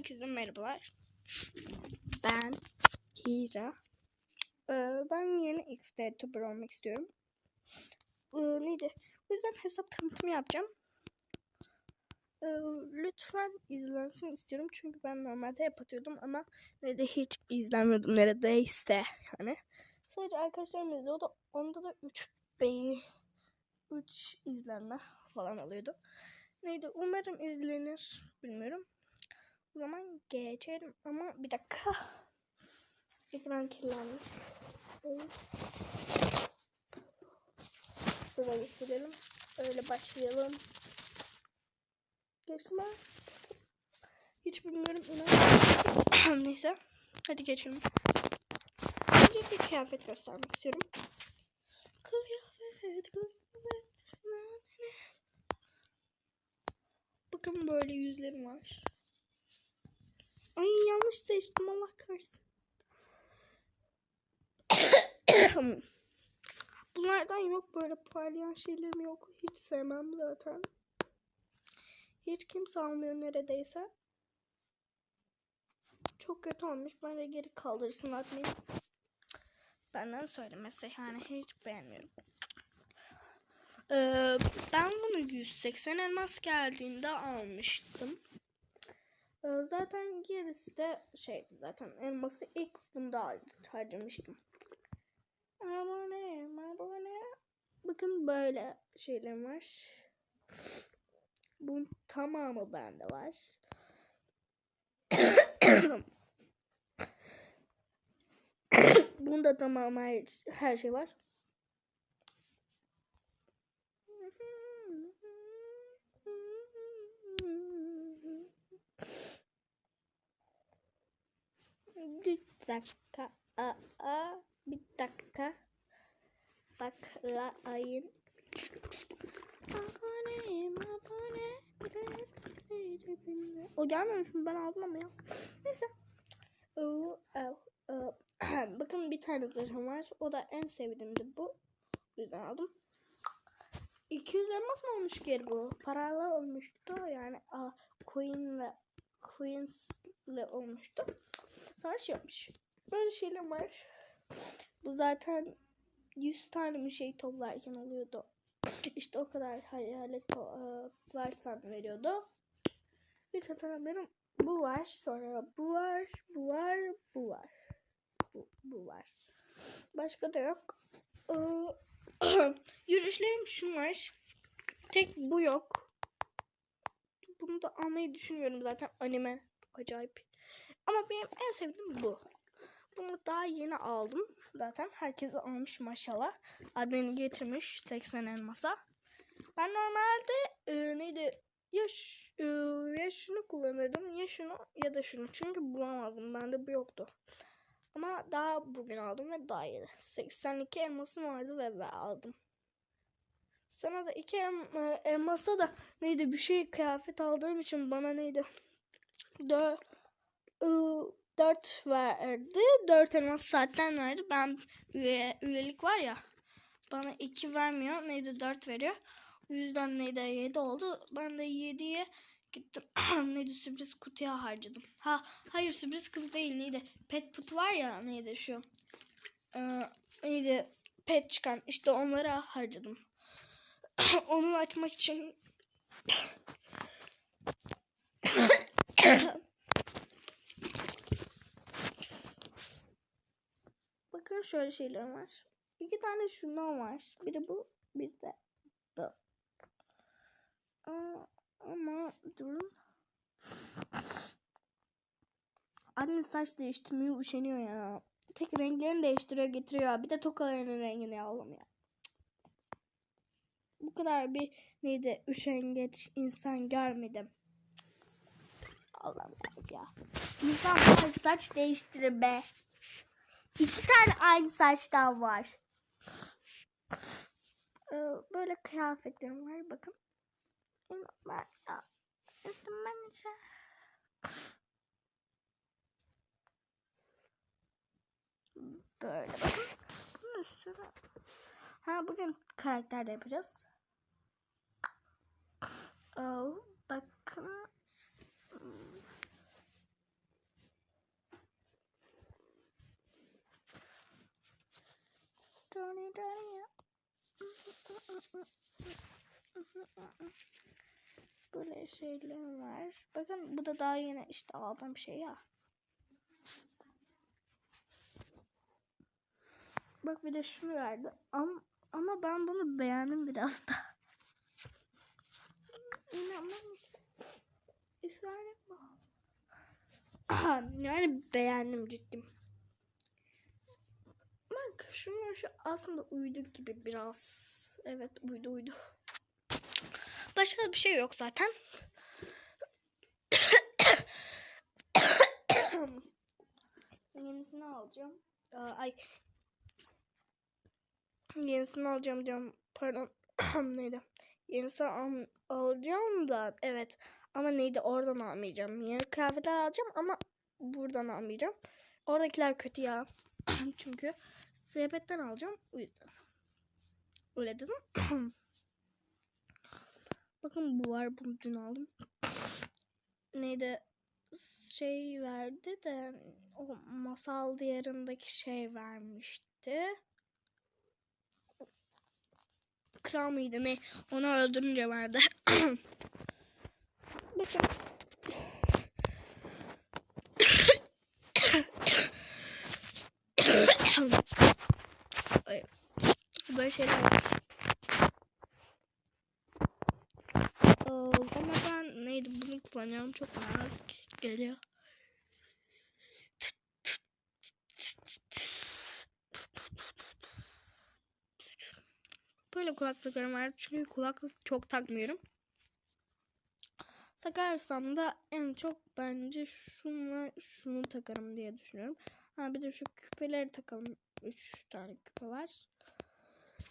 Herkese merhabalar. Ben Hira. Ee, ben yeni X'de YouTuber olmak istiyorum. Ee, neydi? O yüzden hesap tanıtımı yapacağım. Ee, lütfen izlensin istiyorum. Çünkü ben normalde hep atıyordum ama nerede hiç izlenmiyordum neredeyse. Yani sadece arkadaşlarım izliyordu. Onda da 3 beğeni 3 izlenme falan alıyordu. Neydi? Umarım izlenir. Bilmiyorum. O zaman geçelim ama bir dakika. Ekran kirlenmiş. Burayı silelim. Öyle başlayalım. Lan. Hiç bilmiyorum inan. Neyse. Hadi geçelim. Önce bir kıyafet göstermek istiyorum. Kıyafet, kıyafet. Bakın böyle yüzlerim var. Ay yanlış seçtim Allah kahretsin. Bunlardan yok böyle parlayan şeylerim yok. Hiç sevmem zaten. Hiç kimse almıyor neredeyse. Çok kötü olmuş. Bence geri kaldırsın atmayı. Benden söylemesi yani hiç beğenmiyorum. Ee, ben bunu 180 elmas geldiğinde almıştım. Ee, zaten gerisi de şeydi zaten elması ilk bunda har- harcamıştım. Abone, abone. Bakın böyle şeyler var. Bunun tamamı bende var. Bunda tamamı her, her şey var. Bir dakika. Aa, bir dakika. Baklayın. Aboneyim abone. O gelmemiş mi? Ben aldım ya. Neyse. Bakın bir tane zırhım var. O da en sevdiğim de bu. O aldım. 200 elmas mı olmuş geri bu? Paralı olmuştu. Yani a, coin'le coins'le olmuştu. Sonra şey olmuş. Böyle şeyler var. Bu zaten 100 tane bir şey toplarken oluyordu. İşte o kadar hayalet e, varsan veriyordu. Hiç hatırlamıyorum. Bu var. Sonra bu var. Bu var. Bu var. Bu, bu var. Başka da yok. Ee, Yürüyüşlerim şunlar. Tek bu yok. Bunu da almayı düşünüyorum zaten anime. Acayip. Ama benim en sevdiğim bu. Bunu daha yeni aldım. Zaten herkes almış maşallah. Admini getirmiş 80 elmasa. Ben normalde e, neydi ya, ş- e, ya şunu kullanırdım ya şunu ya da şunu. Çünkü bulamazdım. Bende bu yoktu. Ama daha bugün aldım ve daha iyi. 82 elmasım vardı ve, ve aldım. Sana da iki elm, e, elmasa da neydi bir şey kıyafet aldığım için bana neydi? Dö, ıı, 4 verdi. 4 elmas zaten verdi. Ben üye, üyelik var ya. Bana 2 vermiyor. Neydi 4 veriyor. O yüzden neydi 7 oldu. Ben de 7'ye gittim. neydi sürpriz kutuya harcadım. Ha hayır sürpriz kutu değil neydi? Pet put var ya neydi şu. Ee, neydi pet çıkan işte onlara harcadım. Onu açmak için Bakın şöyle şeyler var. İki tane şundan var. Biri bu, bir de bu. Ama durun. Anne saç değiştirmeye üşeniyor ya. Tek renklerini değiştiriyor getiriyor. Bir de tokalarının rengini alalım ya. Bu kadar bir neydi üşengeç insan görmedim. Allah'ım ya. İnsan bana saç değiştirir be. İki tane aynı saçtan var. Ee, Böyle kıyafetlerim var bakın. Ben ya. Böyle bakın. Bunun üstüne. Ha bugün karakter de yapacağız. Oh, bakın. Tony Tony. Böyle şeyler var. Bakın bu da daha yeni işte aldığım şey ya. Bak bir de şu vardı. Ama, ama ben bunu beğendim biraz da. Yani beğendim ciddim. Bak şunlar şu aslında uydu gibi biraz. Evet uydu uydu. Başka bir şey yok zaten. Yenisini alacağım. Aa, ay. Yenisini alacağım diyorum. Pardon. Neydi? Al alacağım da evet. Ama neydi oradan almayacağım. Yeni kıyafetler alacağım ama buradan almayacağım. Oradakiler kötü ya. Çünkü sepetten alacağım. O yüzden. Öyle dedim. Bakın bu var. Bunu dün aldım. Neydi? Şey verdi de o masal diyarındaki şey vermişti. Kral mıydı ne? Onu öldürünce verdi. Bakın. Böyle şeyler. Ee, ama ben neydi bunu kullanıyorum çok nazik geliyor. Böyle kulaklıklarım var çünkü kulaklık çok takmıyorum. Takarsam da en çok bence şunla şunu takarım diye düşünüyorum. Ha bir de şu küpeleri takalım. 3 tane küpe var.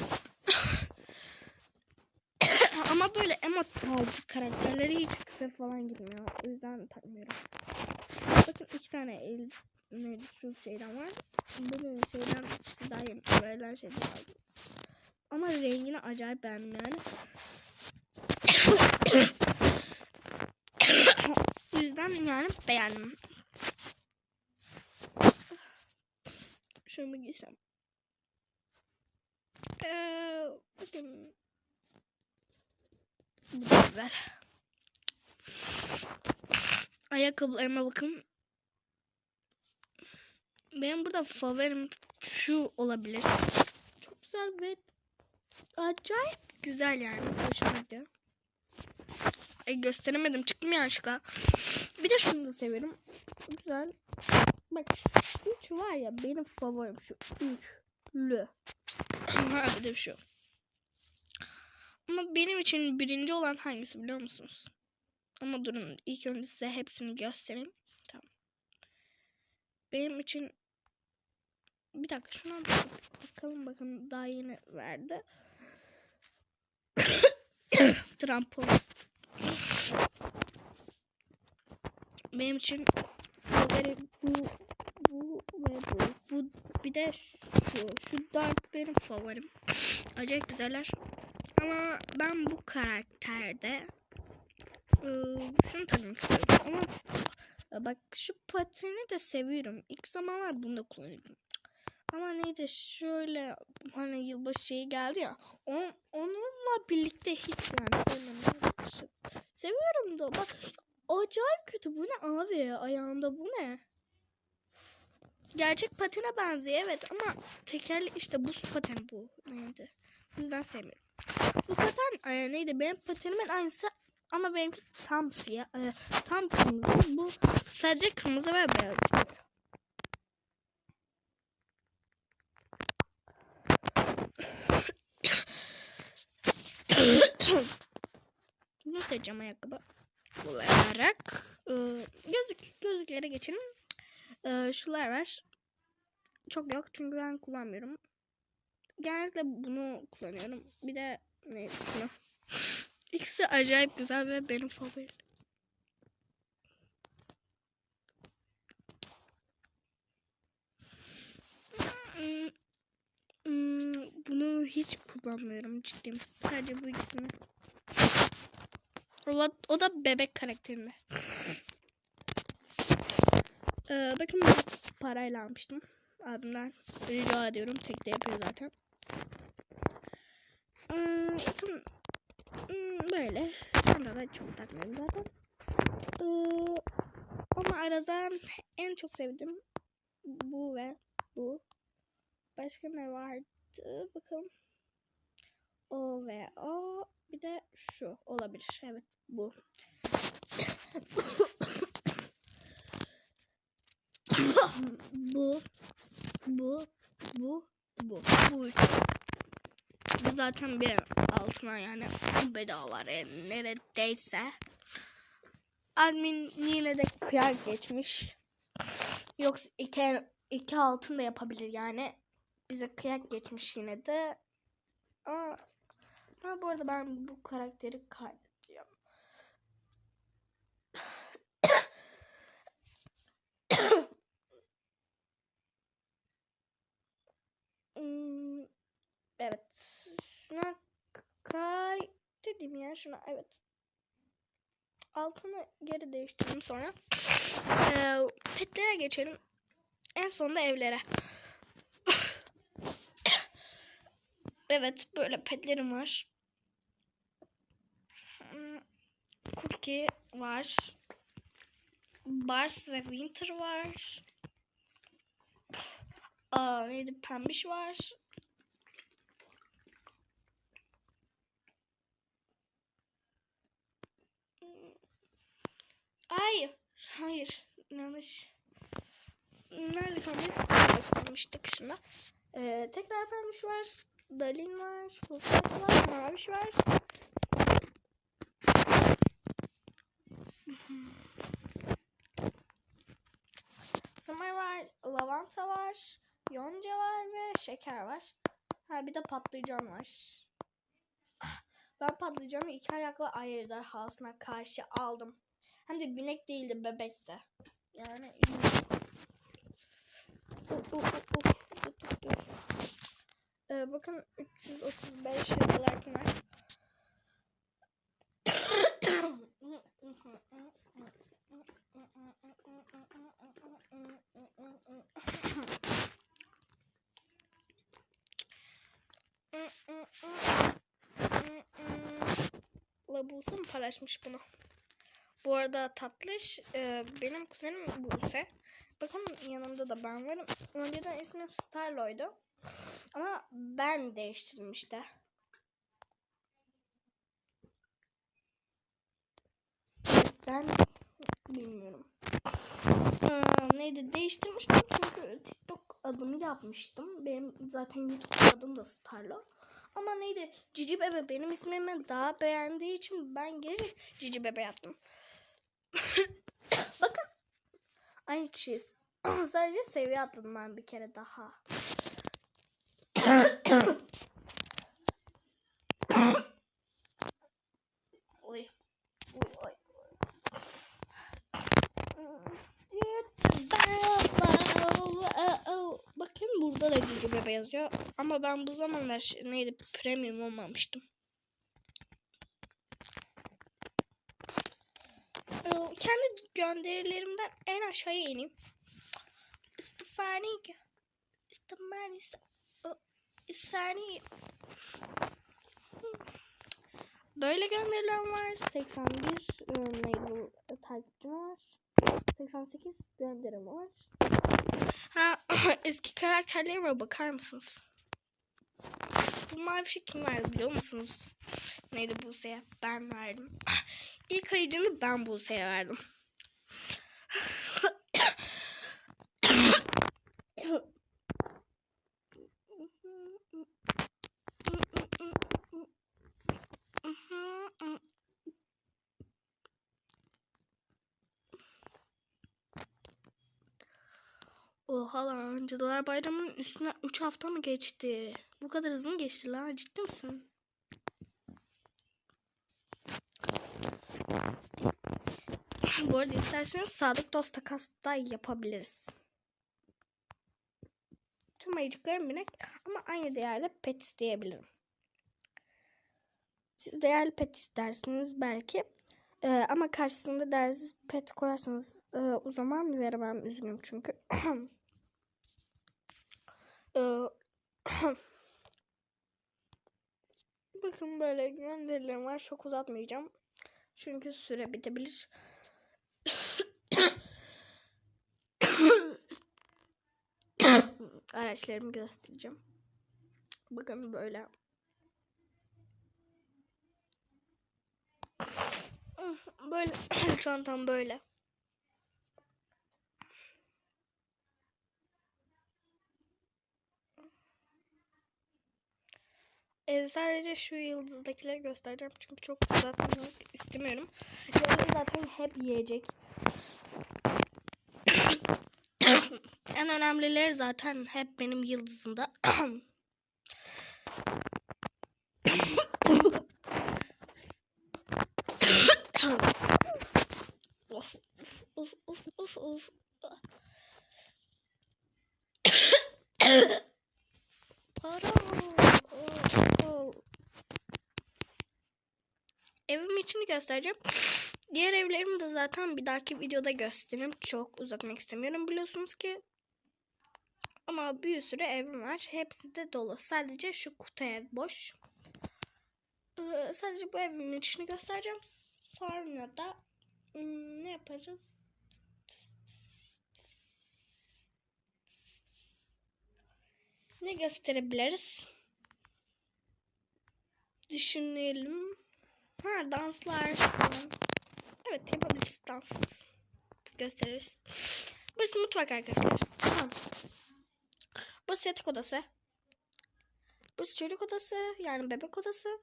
Ama böyle emot tarzı karakterleri hiç küpe falan girmiyor. O yüzden takmıyorum. Bakın iki tane el neydi şu şeyden var. Bunun şeyden işte daha yeni verilen şeyden aldım. Ama rengini acayip beğendim yani. o yüzden yani beğendim. Şunu mu giysem? Ee, bakın. Bu da güzel. Ayakkabılarıma bakın. Benim burada favorim şu olabilir. Çok güzel ve acayip güzel yani. Hoşuma gidiyor. Ay gösteremedim. Çıktım yanlışlıkla. Bir de şunu da severim. Güzel. Bak üç var ya benim favorim şu üçlü. Bir de şu. Ama benim için birinci olan hangisi biliyor musunuz? Ama durun ilk önce size hepsini göstereyim. Tamam. Benim için bir dakika şuna bakalım bakın daha yeni verdi. Trampon. Benim için favori bu bu ve bu. Bu bir de şu. Şu dört benim favorim. Acayip güzeller. Ama ben bu karakterde ıı, şunu takmak istiyorum. Ama bak şu patini de seviyorum. İlk zamanlar bunu da kullanıyordum. Ama neydi şöyle hani yılbaşı şeyi geldi ya on, onunla birlikte hiç yani sevmem. Seviyorum da bak acayip kötü bu ne abi ayağında bu ne? Gerçek patine benziyor evet ama tekerli işte buz pateni bu neydi? O yüzden sevmiyorum. Bu paten e, neydi benim patenimin aynısı ama benimki tam siyah e, tam kırmızı bu sadece kırmızı ve beyaz. Bunu seçeceğim ayakkabı olarak. Ee, gözlük, gözlüklere geçelim. Ee, şular var. Çok yok çünkü ben kullanmıyorum. Genellikle bunu kullanıyorum. Bir de ne şunu. İkisi acayip güzel ve benim favorim. Hmm, Bunu hiç kullanmıyorum ciddiyim. Sadece bu ikisini. O, da bebek karakterinde. Ee, bakın parayla almıştım. Abimden rica ediyorum. Tek de yapıyor zaten. Ee, bakın Hmm, böyle. Çanta da çok takmıyorum zaten. Ee, ama aradan en çok sevdiğim bu ve bu. Başka ne vardı? Bakalım. O ve o. Bir de şu olabilir. Evet bu. bu. Bu. Bu. Bu. Bu. Bu zaten bir altına yani bedava yani neredeyse. Admin yine de kıyar geçmiş. Yoksa iki, iki altın da yapabilir yani. Bize kıyak geçmiş yine de. Aa, ha, bu arada ben bu karakteri kaydedeceğim. Hmm, evet. Şuna kay dedim ya şuna evet. Altını geri değiştirdim sonra. Ee, petlere geçelim. En sonunda evlere. Evet böyle petlerim var. Hmm, Cookie var. Bars ve Winter var. Aa, neydi? Pembiş var. Hayır. Hayır. Yanlış. Nerede kalmış? Nerede kalmıştık şuna. Ee, tekrar pembiş var. Dalin var. Furkat var. Maviş var. Summer var. Lavanta var. Yonca var ve şeker var. Ha bir de patlıcan var. Ben patlıcanı iki ayaklı ayırdı halsına karşı aldım. Hem de binek değildi bebekti. Yani Uh, uh, uh, uh, uh, uh, uh. Ee, bakın 335 liralar var. Labus'un paylaşmış bunu. Bu arada tatlış e, benim kuzenim Buse. Bakın yanında da ben varım. Önceden ismim Starlo'ydu. Ama ben değiştirdim işte. Ben bilmiyorum. Ee, neydi değiştirmiştim çünkü TikTok adımı yapmıştım. Benim zaten YouTube adım da Starlo. Ama neydi Cici Bebe benim ismimi daha beğendiği için ben geri Cici Bebe yaptım. Bakın. Aynı kişiyiz. Sadece seviye atladım ben bir kere daha. Oy. Bakın burada da Cici Bebe yazıyor. Ama ben bu zamanlar neydi premium olmamıştım. kendi gönderilerimden en aşağıya ineyim. İstifani İstifani İstifani Böyle gönderilerim var. 81 mail takipçim var. 88 gönderim var. Ha eski karakterlerime bakar mısınız? Bu mavi şey kim verdi biliyor musunuz? Neydi Buse'ye? Ben verdim. İlk ayıcını ben Buse'ye verdim. Cadılar Bayramı'nın üstüne 3 hafta mı geçti? Bu kadar hızlı mı geçti lan ciddi misin? Bu arada isterseniz sadık dost takas da yapabiliriz. Tüm ayıcıklarım binek ama aynı değerli pet isteyebilirim. Siz değerli pet istersiniz belki. Ee, ama karşısında değersiz pet koyarsanız e, o zaman veremem. Üzgünüm çünkü. ee, Bakın böyle gönderilerim var. Çok uzatmayacağım. Çünkü süre bitebilir. Araçlarımı göstereceğim. Bakın böyle. Böyle çantam böyle. Ee, sadece şu yıldızdakileri göstereceğim çünkü çok uzatmak istemiyorum. Yani zaten hep yiyecek. en önemlileri zaten hep benim yıldızımda. of of of of of. Para. Oh, oh. Evim içini göstereceğim. Diğer evlerimi de zaten bir dahaki videoda gösteririm. Çok uzatmak istemiyorum biliyorsunuz ki. Ama bir sürü evim var. Hepsi de dolu. Sadece şu kutu ev boş. Ee, sadece bu evimin içini göstereceğim. Sonra da hmm, ne yaparız? Ne gösterebiliriz? Düşünelim. Ha danslar. Evet yapabiliriz dans. Gösteririz. Burası mutfak arkadaşlar. Tamam. Burası yatak odası. Burası çocuk odası. Yani bebek odası.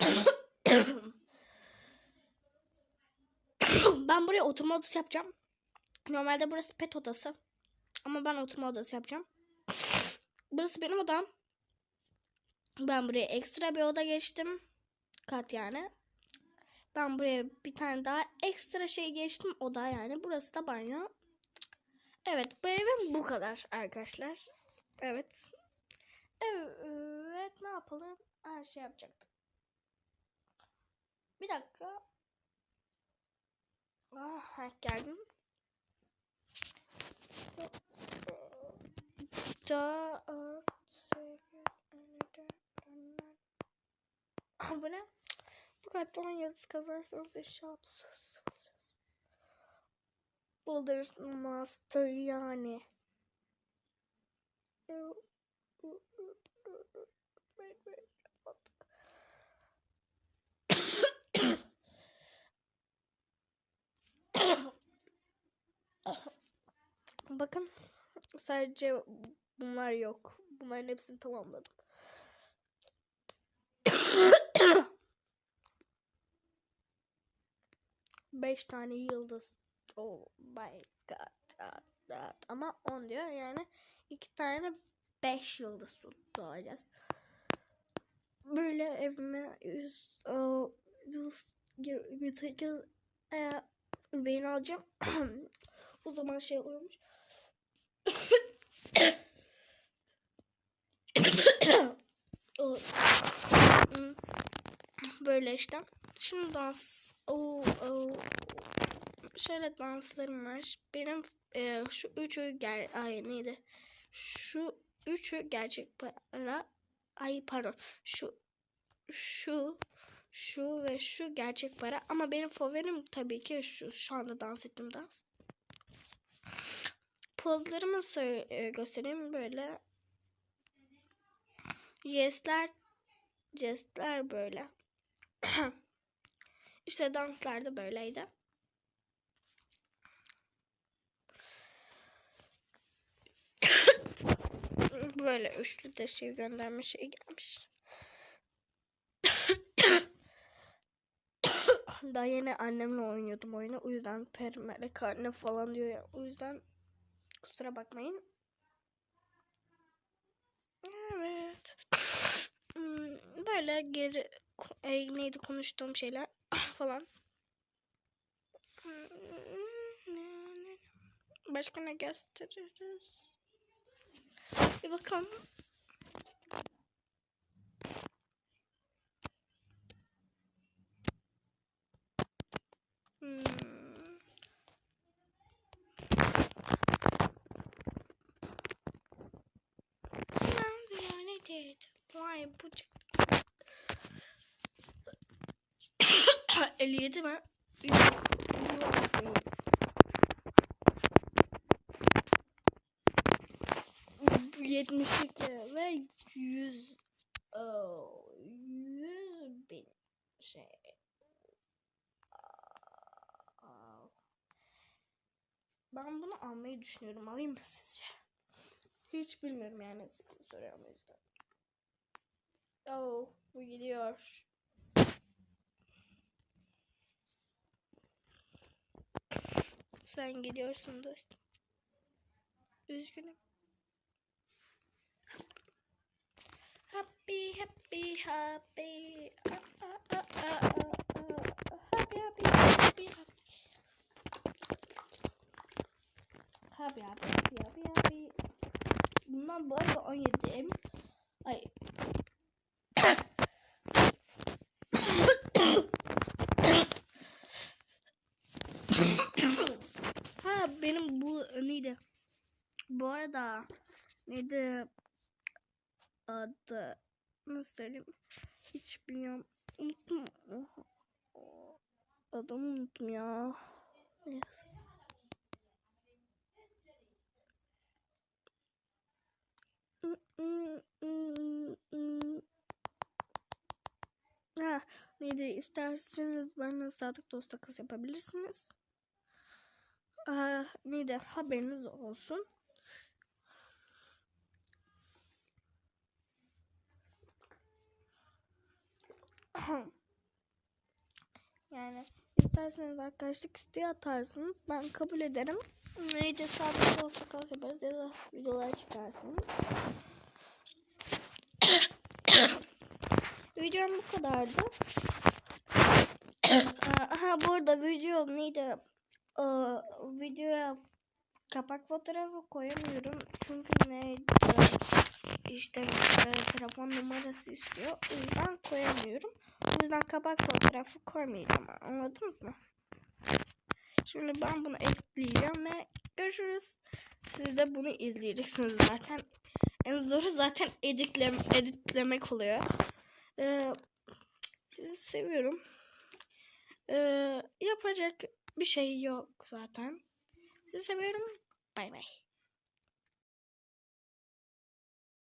ben buraya oturma odası yapacağım. Normalde burası pet odası. Ama ben oturma odası yapacağım. Burası benim odam. Ben buraya ekstra bir oda geçtim. Kat yani. Ben buraya bir tane daha ekstra şey geçtim. Oda yani. Burası da banyo. Evet bu evim bu kadar arkadaşlar. Evet. Evet ne yapalım? Her şey yapacaktık. Bir dakika. Ah geldim. Da, 4, 8, abone. Bu karttan yıldız kazanırsanız eşya atasınız. Builders Master yani. Bakın sadece bunlar yok. Bunların hepsini tamamladım. Beş tane yıldız. Oh my god. god, god. Ama on diyor yani iki tane beş yıldız doğacağız. Böyle evime yüz, yüz, yüz, yüz, beyin alacağım. o zaman şey oluyormuş. Böyle işte. Şimdi dans. Oo, oo. Şöyle danslarım var. Benim e, şu üçü ger ay neydi? Şu üçü gerçek para. Ay pardon. Şu şu şu ve şu gerçek para. Ama benim favorim tabii ki şu. Şu anda dans ettiğim dans. Pozlarımı e, göstereyim böyle. Jestler jestler böyle. işte danslar da böyleydi. böyle üçlü teşhir gönderme şey gelmiş. Daha yeni annemle oynuyordum oyunu. O yüzden permelek anne falan diyor ya. O yüzden kusura bakmayın. Evet. Hmm, böyle geri e, neydi konuştuğum şeyler falan. Başka ne gösteririz? Bir bakalım. Hmm. Hayır bu 57 mi? Bu 72 ve 100 oh, 100 bin şey. Ben bunu almayı düşünüyorum. Alayım mı sizce? Hiç bilmiyorum yani size soruyorum o yüzden. Oh, bu gidiyor. Sen gidiyorsun dostum. Üzgünüm. Happy, happy, happy. Ah, ah, ah, ah, ah. Happy, happy, happy, happy. Happy, happy, happy, happy. Bundan bu arada 17 em. Ay. ha benim bu neydi? Bu arada neydi adı nasıl söyleyeyim? Hiç bilmiyorum. Unuttum. Adamı unuttum ya. Neyse. Ha, neydi isterseniz benimle sadık dost takas yapabilirsiniz. Aa, neydi haberiniz olsun. yani isterseniz arkadaşlık isteği atarsınız. Ben kabul ederim. Neyce sadık dost takas yaparız ya da videolar çıkarsınız. Videom bu kadardı. Aha bu arada video neydi? Ee, videoya kapak fotoğrafı koyamıyorum. Çünkü neydi? İşte e, telefon numarası istiyor. O yüzden koyamıyorum. Yüzden kapak fotoğrafı koymayacağım. Anladınız mı? Şimdi ben bunu ekleyeceğim ve görüşürüz. Siz de bunu izleyeceksiniz zaten. En zoru zaten editlem editlemek oluyor. Ee, sizi seviyorum. Ee, yapacak bir şey yok zaten. Sizi seviyorum. Bay bay.